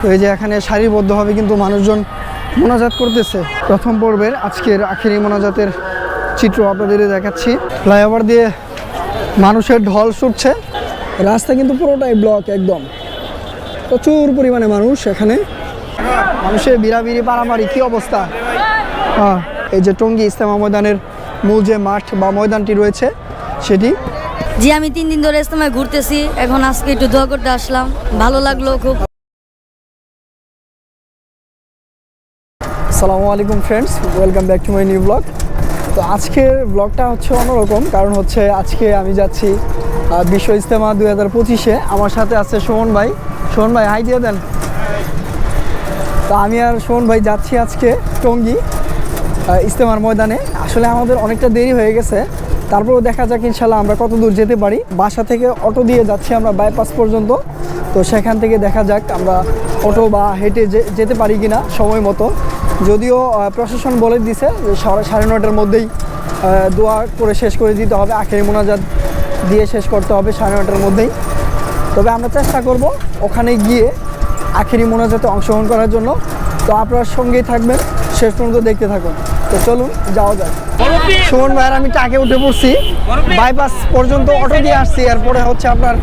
তো এই যে এখানে সারিবদ্ধভাবে কিন্তু মানুষজন মোনাজাত করতেছে। প্রথম পর্বের আজকের আখেরি মোনাজাতের চিত্র আপনাদের দেখাচ্ছি। ফ্লাইওভার দিয়ে মানুষের ঢল ছুটছে। রাস্তা কিন্তু পুরোটাই ব্লক একদম। প্রচুর পরিমাণে মানুষ এখানে। মানুষের বিড়াবিড়ি পাড়ামারি কি অবস্থা? হ্যাঁ এই যে টঙ্গী ইস্তেমা ময়দানের মূল যে মাঠ বা ময়দানটি রয়েছে, সেটি? জি, আমি তিন দিন ধরে ইস্তেমায় ঘুরতেছি। এখন আজকে একটু দোয়া করতে আসলাম। ভালো লাগল খুব। আসসালামু আলাইকুম friends welcome back to my new vlog তো আজকের ব্লগটা হচ্ছে অন্যরকম, কারণ হচ্ছে আজকে আমি যাচ্ছি বিশ্ব ইজতেমা দুই হাজার পঁচিশে। আমার সাথে আছে সুমন ভাই। সুমন ভাই হাই দিয়ে দেন। তো আমি আর সুমন ভাই যাচ্ছি আজকে টঙ্গি ইজতেমার ময়দানে। আসলে আমাদের অনেকটা দেরি হয়ে গেছে। তারপরেও দেখা যাক ইনশাল্লাহ আমরা কত দূর যেতে পারি। বাসা থেকে অটো দিয়ে যাচ্ছি আমরা বাইপাস পর্যন্ত। তো সেখান থেকে দেখা যাক আমরা অটো বা হেঁটে যেতে পারি কিনা সময় মতো। যদিও প্রশাসন বলে দিছে যে সাড়ে নটার মধ্যেই দোয়া করে শেষ করে দিতে হবে, আখেরি মোনাজাত দিয়ে শেষ করতে হবে সাড়ে নটার মধ্যেই। তবে আমরা চেষ্টা করব ওখানে গিয়ে আখেরি মোনাজাতে অংশগ্রহণ করার জন্য। তো আপনার সঙ্গেই থাকবেন, শেষ পর্যন্ত দেখতে থাকুন। তো চলুন, যাওয়া যাক। সুমন ভাইয়ের আমি টাকে উঠে পড়ছি। বাইপাস পর্যন্ত অটো দিয়ে আসছি, এরপরে হচ্ছে আপনার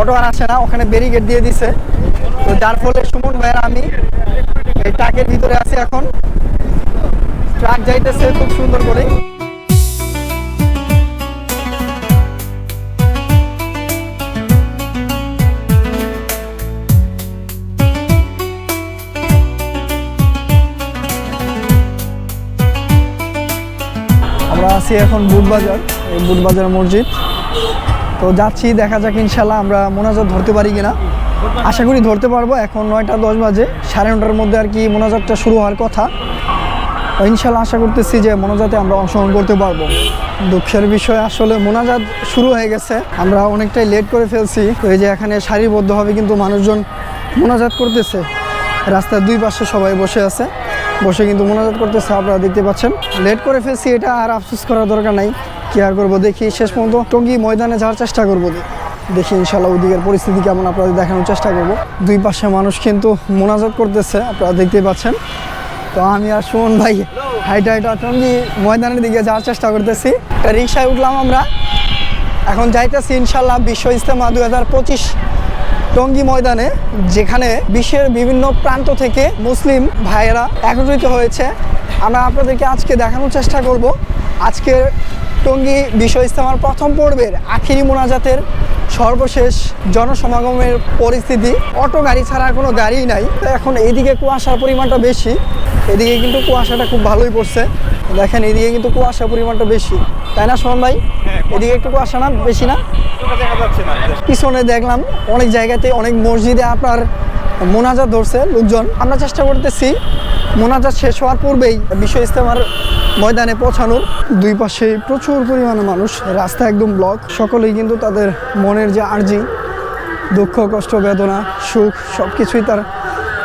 অটো আর আসে না, ওখানে ব্যারিকেড দিয়ে দিছে। যার ফলে সুমন ভাইয়ের আমি এই ট্রাকের ভিতরে আছি এখন। ট্রাক যাইতেছে খুব সুন্দর করে। আমরা আছি এখন বুটবাজার, এই বুটবাজার মসজিদ। তো যাচ্ছি, দেখা যাক ইনশাল্লাহ আমরা মোনাজাত ধরতে পারি কিনা। আশা করি ধরতে পারব। এখন নয়টা দশ বাজে। সাড়ে নটার মধ্যে আর কি মোনাজাতটা শুরু হওয়ার কথা। ইনশাল্লাহ আশা করতেছি যে মোনাজাতে আমরা অংশগ্রহণ করতে পারব। দুঃখের বিষয় আসলে মোনাজাত শুরু হয়ে গেছে। আমরা অনেকটাই লেট করে ফেলছি। তো এই যে এখানে সারিবদ্ধভাবে কিন্তু মানুষজন মোনাজাত করতেছে। রাস্তার দুই পাশে সবাই বসে আছে। বসে কিন্তু মোনাজাত করতেছে, আপনারা দেখতে পাচ্ছেন। লেট করে ফেলছি এটা আর আফসোস করার দরকার নাই। কি আর করব দেখি, শেষ পর্যন্ত টঙ্গী ময়দানে যাওয়ার চেষ্টা করব। দেখি ইনশাল্লাহ ওইদিকের পরিস্থিতি কেমন, আপনাদের দেখানোর চেষ্টা করব। দুই পাশে মানুষ কিন্তু মোনাজাত করতেছে, আপনারা দেখতে পাচ্ছেন। তো আমি আর সুমন ভাই হাইটা হাইটা টঙ্গী ময়দানের দিকে যাওয়ার চেষ্টা করতেছি। রিক্সায় উঠলাম আমরা। এখন যাইতেছি ইনশাল্লাহ বিশ্ব ইজতেমা দু হাজার পঁচিশ টঙ্গী ময়দানে, যেখানে বিশ্বের বিভিন্ন প্রান্ত থেকে মুসলিম ভাইয়েরা একত্রিত হয়েছে। আমরা আপনাদেরকে আজকে দেখানোর চেষ্টা করব। আজকের টঙ্গী বিশ্ব ইজতেমার প্রথম পর্বের আখিরি মোনাজাতের সর্বশেষ জনসমাগমের পরিস্থিতি। অটো গাড়ি ছাড়া কোনো গাড়িই নাই। তো এখন এইদিকে কুয়াশার পরিমাণটা বেশি। এদিকে কিন্তু কুয়াশাটা খুব ভালোই পড়ছে। দেখেন এদিকে কিন্তু কুয়াশার পরিমাণটা বেশি। তাই না সোহন ভাই? এদিকে একটু কুয়াশা না? বেশি না? পিছনে দেখলাম অনেক জায়গাতে অনেক মসজিদে আপনার মোনাজা ধরছে লোকজন। আমরা চেষ্টা করতেছি মোনাজাত শেষ হওয়ার পূর্বেই বিশ্ব ইস্তেমার ময়দানে পৌঁছানোর দুই পাশে প্রচুর পরিমাণে মানুষ, রাস্তা একদম ব্লক সকলেই কিন্তু তাদের মনের যে আর্জি, দুঃখ, কষ্ট, বেদনা, সুখ সব কিছুই তার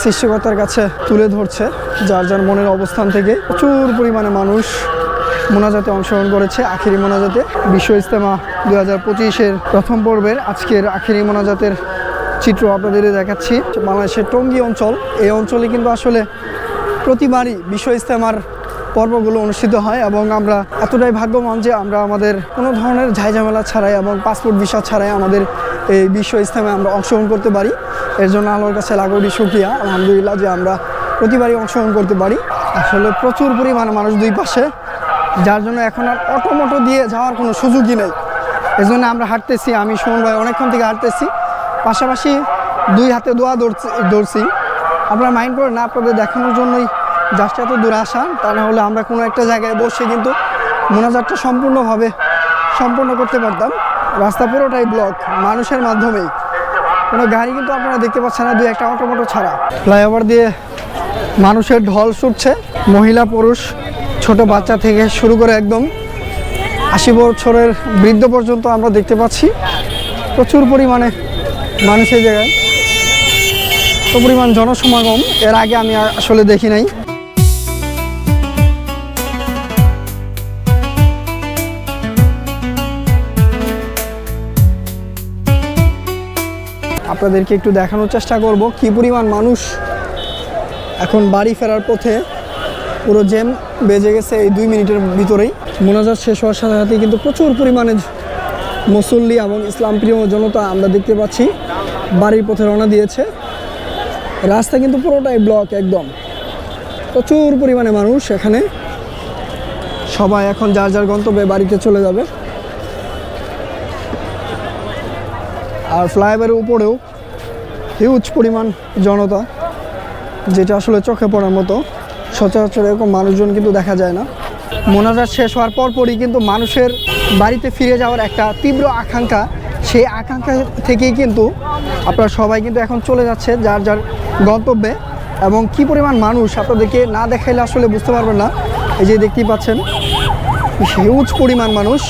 সৃষ্টিকর্তার কাছে তুলে ধরছে, যার যার মনের অবস্থান থেকে প্রচুর পরিমাণে মানুষ মোনাজাতে অংশগ্রহণ করেছে। আখেরি মোনাজাতে বিশ্ব ইস্তেমা দু হাজার পঁচিশের প্রথম পর্বের আজকের আখেরি মোনাজাতের চিত্র আপনাদের দেখাচ্ছি। বাংলাদেশের টঙ্গী অঞ্চল, এই অঞ্চলে কিন্তু আসলে প্রতিবারই বিশ্ব ইস্তেমার পর্বগুলো অনুষ্ঠিত হয় এবং আমরা এতটাই ভাগ্যবান যে আমরা আমাদের কোনো ধরনের ঝাইঝামেলা ছাড়াই এবং পাসপোর্ট ভিসা ছাড়াই আমাদের এই বিশ্ব ইস্তেমায় আমরা অংশগ্রহণ করতে পারি। এর জন্য আল্লাহর কাছে লাগরি শুক্রিয়া। আলহামদুলিল্লাহ যে আমরা প্রতিবারই অংশগ্রহণ করতে পারি। আসলে প্রচুর পরিমাণে মানুষ দুই পাশে, যার জন্য এখন আর অটো মটো দিয়ে যাওয়ার কোনো সুযোগই নেই। এই জন্য আমরা হাঁটতেছি, আমি সুমন ভাই অনেকক্ষণ থেকে হাঁটতেছি। পাশাপাশি দুই হাতে দোয়া দৌড়ছি। আপনারা মাইন্ড করেন না, আপনাদের দেখানোর জন্যই জাস্ট এত দূরে আসা, তা না হলে আমরা কোনো একটা জায়গায় বসে কিন্তু মোনাজাতটা সম্পূর্ণভাবে সম্পূর্ণ করতে পারতাম। রাস্তা পুরোটাই ব্লক মানুষের মাধ্যমেই। কোনো গাড়ি কিন্তু আপনারা দেখতে পাচ্ছেন না, দুই একটা অটো মোটো ছাড়া। ফ্লাইওভার দিয়ে মানুষের ঢল ছুটছে, মহিলা, পুরুষ, ছোট বাচ্চা থেকে শুরু করে একদম আশি বছরের বৃদ্ধ পর্যন্ত আমরা দেখতে পাচ্ছি। প্রচুর পরিমাণে মানুষ এই জায়গায়। এত পরিমাণ জনসমাগম, এর আগে আমি আসলে দেখি নাই। আপনাদেরকে একটু দেখানোর চেষ্টা করব, কি পরিমাণ মানুষ এখন বাড়ি ফেরার পথে। পুরো জ্যাম বেজে গেছে এই দুই মিনিটের ভিতরেই। মোনাজাত শেষ হওয়ার সাথে সাথে কিন্তু প্রচুর পরিমাণে মুসল্লি এবং ইসলাম প্রিয় জনতা আমরা দেখতে পাচ্ছি, বাড়ির পথে রওনা দিয়েছে। রাস্তা কিন্তু পুরোটাই ব্লক একদম। প্রচুর পরিমাণে মানুষ এখানে। সবাই এখন যার যার গন্তব্যে বাড়িতে চলে যাবে। আর ফ্লাইওভারের উপরেও হিউজ পরিমাণ জনতা, যেটা আসলে চোখে পড়ার মতো। সচরাচর এরকম মানুষজন কিন্তু দেখা যায় না। মোনাজাত শেষ হওয়ার পরপরই কিন্তু মানুষের বাড়িতে ফিরে যাওয়ার একটা তীব্র আকাঙ্ক্ষা সেই আকাঙ্ক্ষা থেকেই কিন্তু আপনারা সবাই কিন্তু এখন চলে যাচ্ছে, যার যার গন্তব্যে। এবং কি পরিমাণ মানুষ আপনাদেরকে না দেখাইলে আসলে বুঝতে পারবেন না। এই যে দেখতেই পাচ্ছেন হিউজ পরিমাণ মানুষ।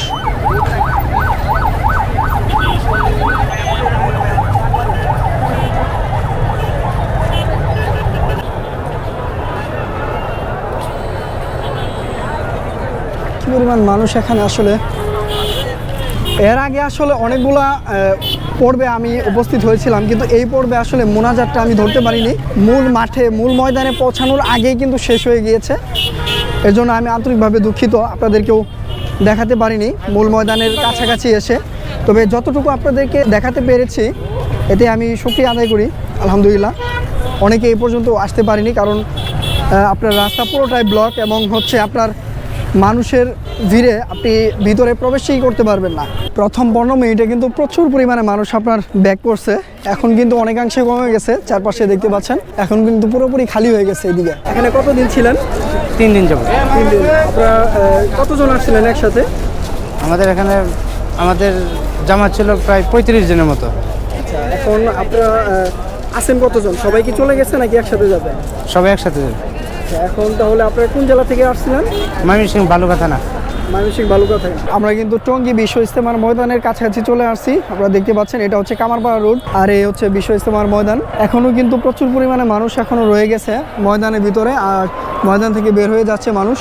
পরিমাণ মানুষ এখানে আসলে। এর আগে আসলে অনেকগুলা পর্বে আমি উপস্থিত হয়েছিলাম, কিন্তু এই পর্বে আসলে মোনাজাতটা আমি ধরতে পারিনি। মূল মাঠে, মূল ময়দানে পৌঁছানোর আগেই কিন্তু শেষ হয়ে গিয়েছে। এর জন্য আমি আন্তরিকভাবে দুঃখিত, আপনাদেরকেও দেখাতে পারিনি মূল ময়দানের কাছাকাছি এসে। তবে যতটুকু আপনাদেরকে দেখাতে পেরেছি, এতে আমি সুক্রিয়া আদায় করি, আলহামদুলিল্লাহ। অনেকে এই পর্যন্ত আসতে পারিনি, কারণ আপনার রাস্তা পুরোটাই ব্লক এবং হচ্ছে আপনার মানুষের ভিড়ে আপনি ভিতরে প্রবেশই করতে পারবেন না। প্রথম পনেরো মিনিটে কিন্তু প্রচুর পরিমাণে মানুষ আপনার ব্যাক করছে। এখন কিন্তু অনেকাংশে কমে গেছে চারপাশে দেখতে পাচ্ছেন। এখন কিন্তু পুরোপুরি খালি হয়ে গেছে এইদিকে এখানে কতদিন ছিলেন? তিন দিন যাব তিন দিন। আপনারা কতজন আসছিলেন একসাথে? আমাদের এখানে আমাদের জামা ছিল প্রায় পঁয়ত্রিশ জনের মতো। আচ্ছা এখন আপনারা আছেন কতজন? সবাই কি চলে গেছে নাকি একসাথে যাবে সবাই একসাথে যাবে। আচ্ছা, এখন তাহলে আপনারা কোন জেলা থেকে আসছিলেন? ময়মনসিং বালুকাথা না মানসিক বালুকা থেকে আমরা কিন্তু টঙ্গী বিশ্ব ইস্তেমার ময়দানের কাছাকাছি চলে আসছি। আপনারা দেখতে পাচ্ছেন এটা হচ্ছে কামারপাড়া রোড আর এই হচ্ছে বিশ্ব ইস্তেমার ময়দান। এখনও কিন্তু প্রচুর পরিমাণে মানুষ এখনও রয়ে গেছে ময়দানের ভিতরে আর ময়দান থেকে বের হয়ে যাচ্ছে মানুষ।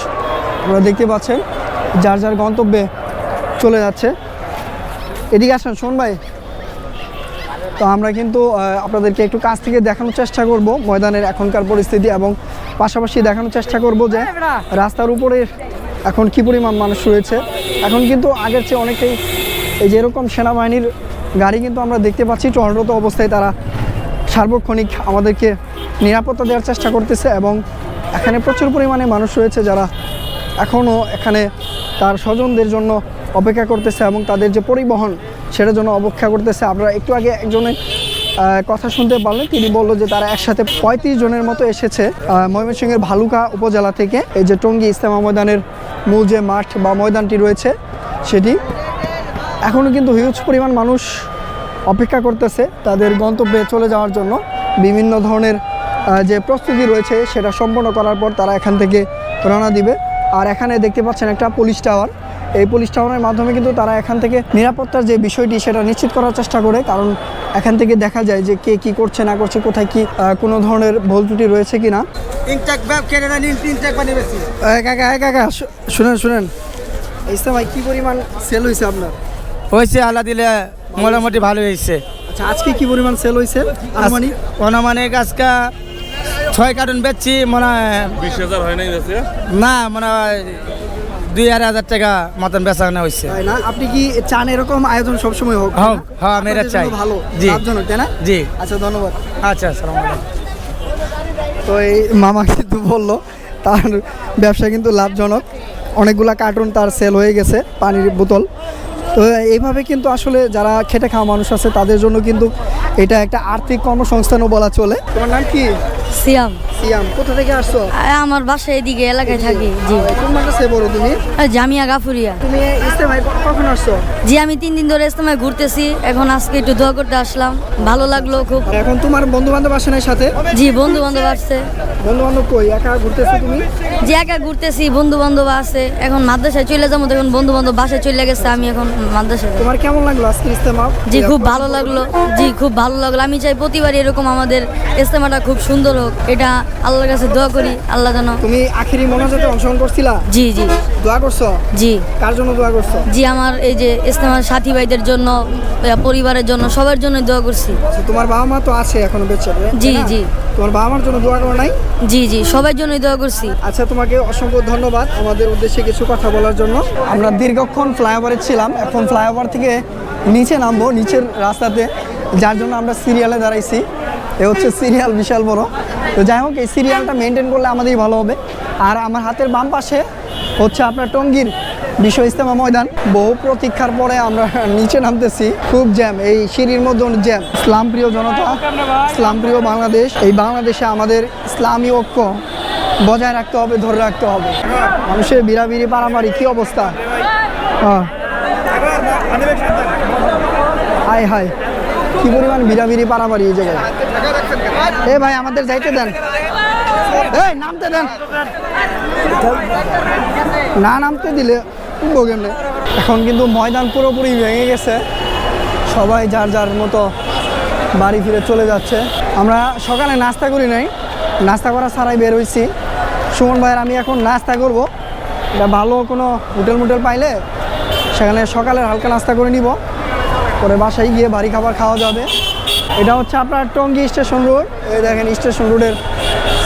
আপনারা দেখতে পাচ্ছেন যার যার গন্তব্যে চলে যাচ্ছে। এদিকে আসেন শোন ভাই। তো আমরা কিন্তু আপনাদেরকে একটু কাছ থেকে দেখানোর চেষ্টা করব ময়দানের এখনকার পরিস্থিতি এবং পাশাপাশি দেখানোর চেষ্টা করব যে রাস্তার উপরে এখন কি পরিমাণ মানুষ রয়েছে। এখন কিন্তু আগের চেয়ে অনেকেই এই যে এরকম সেনাবাহিনীর গাড়ি কিন্তু আমরা দেখতে পাচ্ছি টহলরত অবস্থায় তারা সার্বক্ষণিক আমাদেরকে নিরাপত্তা দেওয়ার চেষ্টা করতেছে এবং এখানে প্রচুর পরিমাণে মানুষ রয়েছে যারা এখনও এখানে তার স্বজনদের জন্য অপেক্ষা করতেছে এবং তাদের যে পরিবহন সেটার জন্য অপেক্ষা করতেছে। আমরা একটু আগে একজনের কথা শুনতে পারলেন, তিনি বলল যে তারা একসাথে পঁয়ত্রিশ জনের মতো এসেছে ময়মনসিংহের ভালুকা উপজেলা থেকে। এই যে টঙ্গী ইস্তেমা ময়দানের মূল যে মাঠ বা ময়দানটি রয়েছে, সেটি। এখনও কিন্তু হিউজ পরিমাণ মানুষ অপেক্ষা করতেছে তাদের গন্তব্যে চলে যাওয়ার জন্য। বিভিন্ন ধরনের যে প্রস্তুতি রয়েছে, সেটা সম্পন্ন করার পর তারা এখান থেকে রওনা দিবে। আর এখানে দেখতে পাচ্ছেন একটা পুলিশ টাওয়ার। এই পুলিশ টাওয়ারের মাধ্যমে কিন্তু তারা এখান থেকে নিরাপত্তার যে বিষয়টি সেটা নিশ্চিত করার চেষ্টা করে কারণ এখান থেকে দেখা যায় যে কে কি করছে না করছে কোথায় কি কোনো ধরনের ভুল ত্রুটি রয়েছে কি না কাকা কাকা শুনেন শুনেন। ইসলাম ভাই কি পরিমাণ সেল হয়েছে আপনার? হয়েছে আল্লাহ দিলে মোটামুটি ভালো হয়েছে আচ্ছা আজকে কি পরিমাণ সেল হয়েছে আনুমানিক? অনুমানিক আজকে ছয় কার্টুন বেচছি মনে হয় বিশ হাজার হয় নাই না মনে হয় দুই আড়াই হাজার টাকা মতন বেচা কেনা হয়েছে তাই না? আপনি কি চান এরকম আয়োজন সবসময় হোক? হোক, হ্যাঁ, আমি এটা চাই। ভালো জি। লাভজনক তাই না? জি। আচ্ছা ধন্যবাদ। আচ্ছা সালাম আলাইকুম। তো এই মামা কিন্তু বলল তার ব্যবসা কিন্তু লাভজনক। অনেকগুলা কার্টুন তার সেল হয়ে গেছে পানির বোতল। তো এইভাবে কিন্তু আসলে যারা খেটে খাওয়া মানুষ আছে তাদের জন্য কিন্তু এটা একটা আর্থিক কর্মসংস্থানও বলা চলে। তোমার নাম কি? সিয়াম। সিয়াম কোথা থেকে আসছো? আমার বাসা এদিকে এলাকায় থাকি। জি। কোন মাদ্রাসায় পড়ো তুমি? জামিয়া গাফুরিয়া। তুমি ইস্তেমায় কখন আসছো? জি আমি তিন দিন ধরে ইস্তেমায় ঘুরতেছি। এখন আজকে একটু দোয়া করতে আসলাম। ভালো লাগল খুব। এখন তোমার বন্ধু বান্ধব আসে নাই সাথে? জি বন্ধু বান্ধব আসছে। বন্ধু বান্ধব কই? একা ঘুরতেছো তুমি? যে একা ঘুরতেছি বন্ধু বান্ধব আছে। এখন মাদ্রাসায় চলে যাব তখন বন্ধু বান্ধব বাসায় চলে গেছে আমি এখন মাদ্রাসায় তোমার কেমন লাগল আজকে ইস্তেমা জি খুব ভালো লাগল। জি খুব ভালো লাগল। আমি চাই প্রতিবার এরকম আমাদের ইস্তেমাটা খুব সুন্দর হোক। এটা আল্লাহর কাছে দোয়া করি আল্লাহ যেন তুমি আখেরি মোনাজাতে অংশগ্রহণ করছিলা? জি জি। দোয়া করছ? জি। কার জন্য দোয়া করছ? জি আমার এই যে ইসলামের সাথী ভাইদের জন্য পরিবারের জন্য সবার জন্য দোয়া করছি। আচ্ছা, তোমার বাবা মা তো আছে এখনও বেঁচে জি, জি। তোমার বাবা মার জন্য দোয়া করো নাই? জি জি সবার জন্যই দোয়া করছি। আচ্ছা তোমাকে অসংখ্য ধন্যবাদ আমাদের উদ্দেশ্যে কিছু কথা বলার জন্য। আমরা দীর্ঘক্ষণ ফ্লাইওভারে ছিলাম এখন ফ্লাইওভার থেকে নিচে নামবো নিচের রাস্তাতে যার জন্য আমরা সিরিয়ালে দাঁড়াইছি। এ হচ্ছে সিরিয়াল বিশাল বড়। তো যাই হোক, এই সিরিয়ালটা মেনটেন করলে আমাদেরই ভালো হবে। আর আমার হাতের বাম পাশে হচ্ছে আপনার টঙ্গীর বিশ্ব ইস্তেমা ময়দান। বহু প্রতীক্ষার পরে আমরা নিচে নামতেছি। খুব জ্যাম এই সিঁড়ির মধ্যে জ্যাম ইসলাম প্রিয় জনতা, ইসলাম প্রিয় বাংলাদেশ, এই বাংলাদেশে আমাদের ইসলামী ঐক্য বজায় রাখতে হবে, ধরে রাখতে হবে। মানুষের বিড়াবিড়ি পারামারি কি অবস্থা? হ্যাঁ হাই হাই কি পরিমাণ বিড়াবিড়ি পারামারি এই জায়গায়। এ ভাই, আমাদের যাইতে দেন। এই, নামতে দেন। না নামতে দিলে উঠবো কেমনে? এখন কিন্তু ময়দান পুরোপুরি ভেঙে গেছে। সবাই যার যার মতো বাড়ি ফিরে চলে যাচ্ছে। আমরা সকালে নাস্তা করি নাই। নাস্তা করা ছাড়াই বের হয়েছি সুমন ভাইয়ের আমি এখন নাস্তা করব। এটা ভালো কোনো হোটেল মোটেল পাইলে সেখানে সকালে হালকা নাস্তা করে নিব। পরে বাসায় গিয়ে বাড়ি খাবার খাওয়া যাবে। এটা হচ্ছে আপনার টঙ্গী স্টেশন রোড। এই দেখেন স্টেশন রোডের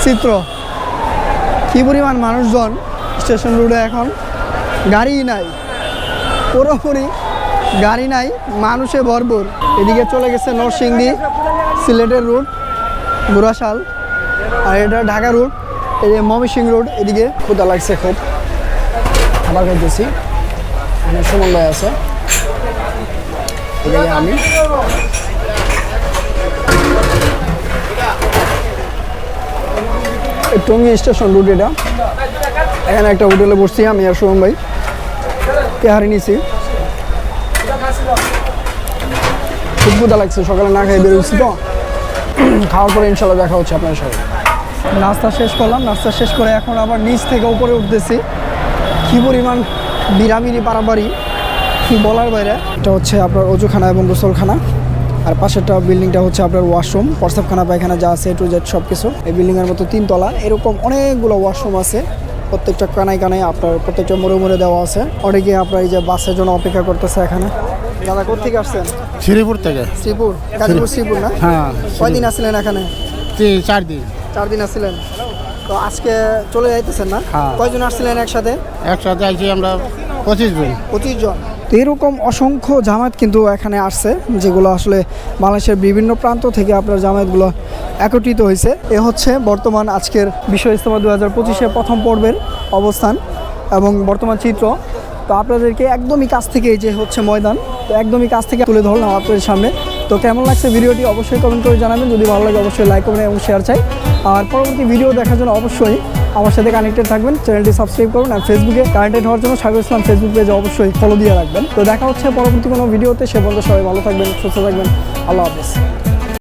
চিত্র। কী পরিমাণ মানুষজন স্টেশন রোডে এখন? গাড়ি নাই। পুরোপুরি গাড়ি নাই, মানুষে ভরপুর। এদিকে চলে গেছে নরসিংদী সিলেটের রুট বুড়াশাল আর এটা ঢাকা রুট এই যে ময়মনসিং রোড, এদিকে ক্ষুদা লাগছে খুব। খাবার খাইতেছি। এখানে সুমন ভাই আছে। এদিকে আমি। টঙ্গী স্টেশন রুট এটা। এখানে একটা হোটেলে বসছি আমি আর সুমন ভাই। তেহারি নিছি। খুব ক্ষুদা লাগছে, সকালে না খেয়ে বেরোচ্ছি তো। খাওয়ার পরে ইনশাল্লাহ দেখা হচ্ছে আপনার সাথে। নাস্তা শেষ করলাম, নাস্তা শেষ করে এখন আবার নিচ থেকে উপরে উঠতেছি। কী পরিমাণ বিরামিরি পারাবাড়ি কি বলার বাইরে। এটা হচ্ছে আপনার অজুখানা এবং গোসলখানা। আর পাশেরটা বিল্ডিংটা হচ্ছে আপনার ওয়াশরুম প্রস্তাবখানা পায়খানা যা আছে টু জেড সব কিছু এই বিল্ডিংয়ের মতো তিনতলা এরকম অনেকগুলো ওয়াশরুম আছে। প্রত্যেকটা কানায় কানায় আপনার প্রত্যেকটা মোড়ে মোড়ে দেওয়া আছে। অনেকে আপনার এই যে বাসের জন্য অপেক্ষা করতেছে এখানে। দাদা কোথেকে আসছেন? শ্রীপুর থেকে। শ্রীপুর? গাজীপুর শ্রীপুর না? হ্যাঁ কয়দিন আসছিলেন এখানে? চার দিন। চার দিন আসছিলেন তো আজকে চলে যাইতেছেন না? হ্যাঁ। কয়জন আসছিলেন একসাথে? একসাথে আইছি আমরা পঁচিশ জন। পঁচিশ জন। তো এরকম অসংখ্য জামায়াত কিন্তু এখানে আসছে, যেগুলো আসলে বাংলাদেশের বিভিন্ন প্রান্ত থেকে আপনার জামায়াতগুলো একত্রিত হয়েছে। এ হচ্ছে বর্তমান আজকের বিশ্ব ইস্তমা দু হাজার পঁচিশের প্রথম পর্বের অবস্থান এবং বর্তমান চিত্র। তো আপনাদেরকে একদমই কাছ থেকে যে হচ্ছে ময়দান, তো একদমই কাছ থেকে তুলে ধরলাম আপনাদের সামনে। তো কেমন লাগছে ভিডিওটি অবশ্যই কমেন্ট করে জানাবেন, যদি ভালো লাগে অবশ্যই লাইক করবেন এবং শেয়ার চাই। আর পরবর্তী ভিডিও দেখার জন্য অবশ্যই আমার সাথে কানেক্টেড থাকবেন চ্যানেলটি সাবস্ক্রাইব করুন আর ফেসবুকে কানেক্টেড হওয়ার জন্য সাগর ইসলাম ফেসবুক পেজে অবশ্যই ফলো দিয়ে রাখবেন। তো দেখা হচ্ছে পরবর্তী কোনো ভিডিওতে সে পর্যন্ত সবাই ভালো থাকবেন, সুস্থ থাকবেন। আল্লাহ হাফিজ।